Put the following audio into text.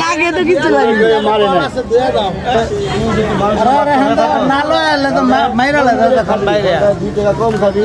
লাগে তো কিছু লাগে মারে না। আরে হ্যাঁ না লয় তো মাইরা লাগে দুই টাকা কম খাবি।